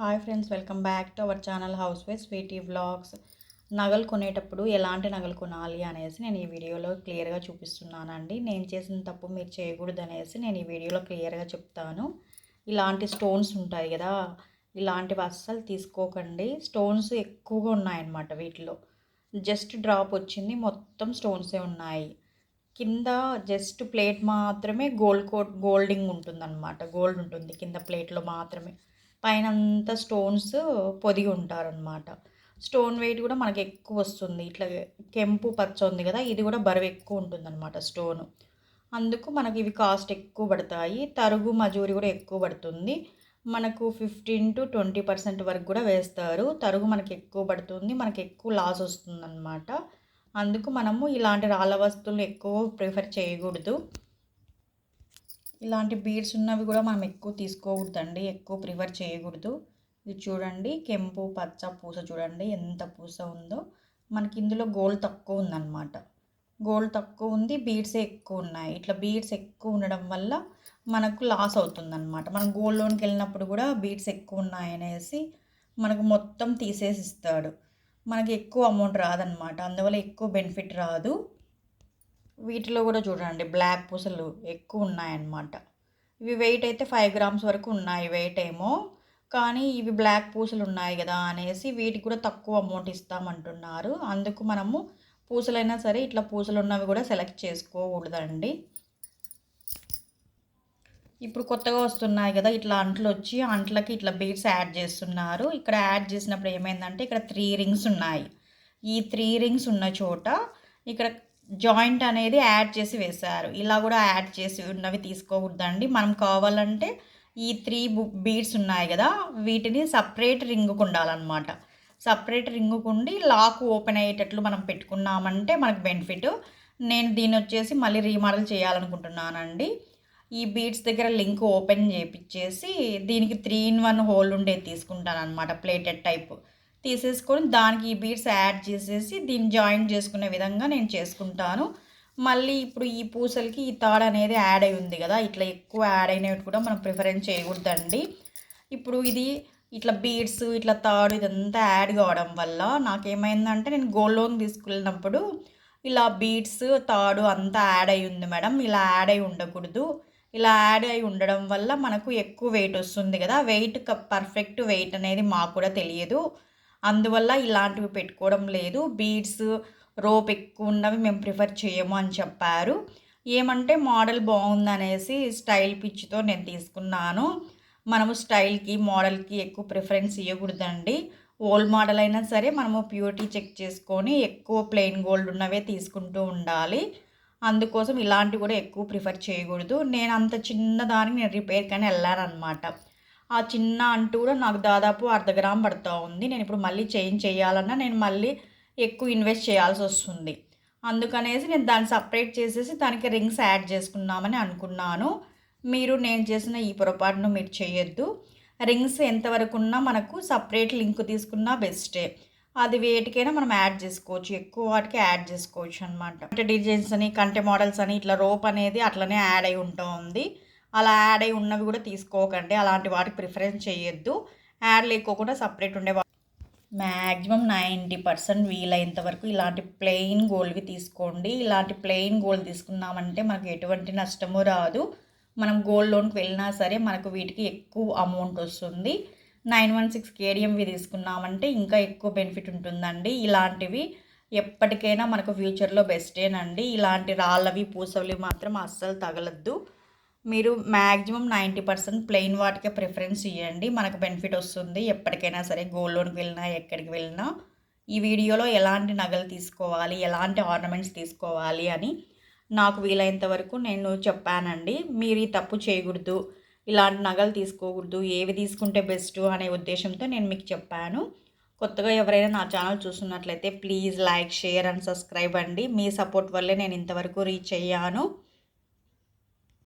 Hi friends welcome back to our channel housewife Sweety vlogs. నగలు కొనేటప్పుడు ఎలాంటి నగలు కొనాలి అనేసి నేను ఈ వీడియోలో క్లియర్గా చూపిస్తున్నానండి. నేను చేసిన తప్పు మీరు చేయకూడదు అనేసి నేను ఈ వీడియోలో క్లియర్గా చెప్తాను. ఇలాంటి స్టోన్స్ ఉంటాయి కదా ఇలాంటివి అస్సలు తీసుకోకండి. స్టోన్స్ ఎక్కువగా ఉన్నాయన్నమాట వీటిలో. జస్ట్ డ్రాప్ వచ్చింది మొత్తం స్టోన్సే ఉన్నాయి. కింద జస్ట్ ప్లేట్ మాత్రమే గోల్డ్ కోట్ గోల్డింగ్ ఉంటుందన్నమాట. గోల్డ్ ఉంటుంది కింద ప్లేట్లో మాత్రమే. పైన అంతా స్టోన్స్ పొదిగి ఉంటారనమాట స్టోన్ వెయిట్ కూడా మనకి ఎక్కువ వస్తుంది. ఇట్లా కెంపు పచ్చ ఉంది కదా ఇది కూడా బరువు ఎక్కువ ఉంటుందన్నమాట స్టోన్. అందుకు మనకి ఇవి కాస్ట్ ఎక్కువ పడతాయి. తరుగు మజూరి కూడా ఎక్కువ పడుతుంది. మనకు ఫిఫ్టీన్ టు ట్వంటీ పర్సెంట్ వరకు కూడా వేస్తారు. తరుగు మనకి ఎక్కువ పడుతుంది. మనకి ఎక్కువ లాస్ వస్తుందన్నమాట. అందుకు మనము ఇలాంటి రాళ్ళ వస్తువులు ఎక్కువ ప్రిఫర్ చేయకూడదు. ఇలాంటి బీడ్స్ ఉన్నవి కూడా మనం ఎక్కువ తీసుకోకూడదండి ఎక్కువ ప్రిఫర్ చేయకూడదు. ఇది చూడండి కెంపు పచ్చ పూస చూడండి ఎంత పూస ఉందో. మనకి ఇందులో గోల్డ్ తక్కువ ఉందన్నమాట. గోల్డ్ తక్కువ ఉంది బీడ్స్ ఎక్కువ ఉన్నాయి. ఇట్లా బీడ్స్ ఎక్కువ ఉండడం వల్ల మనకు లాస్ అవుతుందన్నమాట. మనం గోల్డ్ లోన్కి వెళ్ళినప్పుడు కూడా బీడ్స్ ఎక్కువ ఉన్నాయనేసి మనకు మొత్తం తీసేసి ఇస్తాడు. మనకి ఎక్కువ అమౌంట్ రాదనమాట అందువల్ల ఎక్కువ బెనిఫిట్ రాదు. వీటిలో కూడా చూడండి బ్లాక్ పూసలు ఎక్కువ ఉన్నాయన్నమాట. ఇవి వెయిట్ అయితే ఫైవ్ గ్రామ్స్ వరకు ఉన్నాయి వెయిట్ ఏమో. కానీ ఇవి బ్లాక్ పూసలు ఉన్నాయి కదా అనేసి వీటికి కూడా తక్కువ అమౌంట్ ఇస్తామంటున్నారు. అందుకు మనము పూసలైనా సరే ఇట్లా పూసలు ఉన్నవి కూడా సెలెక్ట్ చేసుకోకూడదండి. ఇప్పుడు కొత్తగా వస్తున్నాయి కదా ఇట్లా అంట్లు వచ్చి అంట్లకి ఇట్లా బీడ్స్ యాడ్ చేస్తున్నారు. ఇక్కడ యాడ్ చేసినప్పుడు ఏమైందంటే ఇక్కడ త్రీ రింగ్స్ ఉన్నాయి. ఈ త్రీ రింగ్స్ ఉన్న చోట ఇక్కడ జాయింట్ అనేది యాడ్ చేసి వేశారు. ఇలా కూడా యాడ్ చేసి ఉన్నవి తీసుకోకూడదండి మనం కావాలంటే ఈ త్రీ బీడ్స్ ఉన్నాయి కదా వీటిని సపరేట్ రింగుకు ఉండాలన్నమాట సపరేట్ రింగుకుండి లాక్ ఓపెన్ అయ్యేటట్లు మనం పెట్టుకున్నామంటే మనకు బెనిఫిట్. నేను దీని వచ్చేసి మళ్ళీ రీమోడల్ చేయాలనుకుంటున్నానండి. ఈ బీడ్స్ దగ్గర లింక్ ఓపెన్ చేపించేసి దీనికి త్రీ ఇన్ వన్ హోల్ ఉండేది తీసుకుంటాను అనమాట ప్లేటెడ్ టైప్. తీసేసుకొని దానికి ఈ బీడ్స్ యాడ్ చేసేసి దీన్ని జాయిన్ చేసుకునే విధంగా నేను చేసుకుంటాను. మళ్ళీ ఇప్పుడు ఈ పూసలకి ఈ తాడు అనేది యాడ్ అయి ఉంది కదా ఇట్లా ఎక్కువ యాడ్ అయినవి కూడా మనం ప్రిఫరెన్స్ చేయకూడదండి. ఇప్పుడు ఇది ఇట్లా బీడ్స్ ఇట్లా తాడు ఇదంతా యాడ్ కావడం వల్ల నాకేమైందంటే నేను గోల్డ్ లోన్ తీసుకెళ్ళినప్పుడు ఇలా బీడ్స్ తాడు అంతా యాడ్ అయి ఉంది మేడం. ఇలా యాడ్ అయి ఉండకూడదు. ఇలా యాడ్ అయి ఉండడం వల్ల మనకు ఎక్కువ వెయిట్ వస్తుంది కదా. వెయిట్ పర్ఫెక్ట్ వెయిట్ అనేది మాకు కూడా తెలియదు. అందువల్ల ఇలాంటివి పెట్టుకోవడం లేదు. బీడ్స్ రోప్ ఎక్కువ ఉన్నవి మేము ప్రిఫర్ చేయము అని చెప్పారు. ఏమంటే మోడల్ బాగుందనేసి స్టైల్ పిచ్చితో నేను తీసుకున్నాను. మనము స్టైల్కి మోడల్కి ఎక్కువ ప్రిఫరెన్స్ ఇవ్వకూడదండి ఓల్డ్ మోడల్ అయినా సరే మనము ప్యూరిటీ చెక్ చేసుకొని ఎక్కువ ప్లెయిన్ గోల్డ్ ఉన్నవే తీసుకుంటూ ఉండాలి. అందుకోసం ఇలాంటివి కూడా ఎక్కువ ప్రిఫర్ చేయకూడదు. నేను అంత చిన్న దానికి నేను రిపేర్ కానీ వెళ్ళాను అనమాట ఆ చిన్న అంటూ కూడా నాకు దాదాపు అర్ధ గ్రామ్ పడుతూ ఉంది. నేను ఇప్పుడు మళ్ళీ చేంజ్ చేయాలన్నా నేను మళ్ళీ ఎక్కువ ఇన్వెస్ట్ చేయాల్సి వస్తుంది. అందుకనేసి నేను దాన్ని సపరేట్ చేసేసి దానికి రింగ్స్ యాడ్ చేసుకుందామని అనుకున్నాను. మీరు నేను చేసిన ఈ పొరపాటును మీరు చేయొద్దు. రింగ్స్ ఎంతవరకు ఉన్నా మనకు సపరేట్ లింక్ తీసుకున్నా బెస్టే. అది వేటికైనా మనం యాడ్ చేసుకోవచ్చు. ఎక్కువ వాటికి యాడ్ చేసుకోవచ్చు అనమాట అంటే డిజైన్స్ అని కంటె మోడల్స్ అని ఇట్లా రోప్ అనేది అట్లనే యాడ్ అయి ఉంటుంది అలా యాడ్ అయి ఉన్నవి కూడా తీసుకోకండి. అలాంటి వాటికి ప్రిఫరెన్స్ చేయొద్దు. యాడ్ లేకోకుండా సపరేట్ ఉండే మ్యాక్సిమం నైంటీ పర్సెంట్ వీలైనంత వరకు ఇలాంటి ప్లెయిన్ గోల్డ్వి తీసుకోండి. ఇలాంటి ప్లెయిన్ గోల్డ్ తీసుకున్నామంటే మనకు ఎటువంటి నష్టము రాదు. మనం గోల్డ్ లోన్కి వెళ్ళినా సరే మనకు వీటికి ఎక్కువ అమౌంట్ వస్తుంది. నైన్ వన్ సిక్స్ కేడిఎంవి తీసుకున్నామంటే ఇంకా ఎక్కువ బెనిఫిట్ ఉంటుందండి. ఇలాంటివి ఎప్పటికైనా మనకు ఫ్యూచర్లో బెస్టేనండి. ఇలాంటి రాళ్ళవి పూసవి మాత్రం అస్సలు తగలద్దు. మీరు మ్యాక్సిమం నైంటీ పర్సెంట్ ప్లెయిన్ వాటికే ప్రిఫరెన్స్ ఇవ్వండి మనకు బెనిఫిట్ వస్తుంది. ఎప్పటికైనా సరే గోల్డ్ లోన్కి వెళ్ళినా ఎక్కడికి వెళ్ళినా ఈ వీడియోలో ఎలాంటి నగలు తీసుకోవాలి ఎలాంటి ఆర్నమెంట్స్ తీసుకోవాలి అని నాకు వీలైనంత వరకు నేను చెప్పానండి. మీరు ఈ తప్పు చేయకూడదు. ఇలాంటి నగలు తీసుకోకూడదు. ఏవి తీసుకుంటే బెస్ట్ అనే ఉద్దేశంతో నేను మీకు చెప్పాను. కొత్తగా ఎవరైనా నా ఛానల్ చూస్తున్నట్లయితే please like share and subscribe అండి. మీ సపోర్ట్ వల్లే నేను ఇంతవరకు రీచ్ అయ్యాను.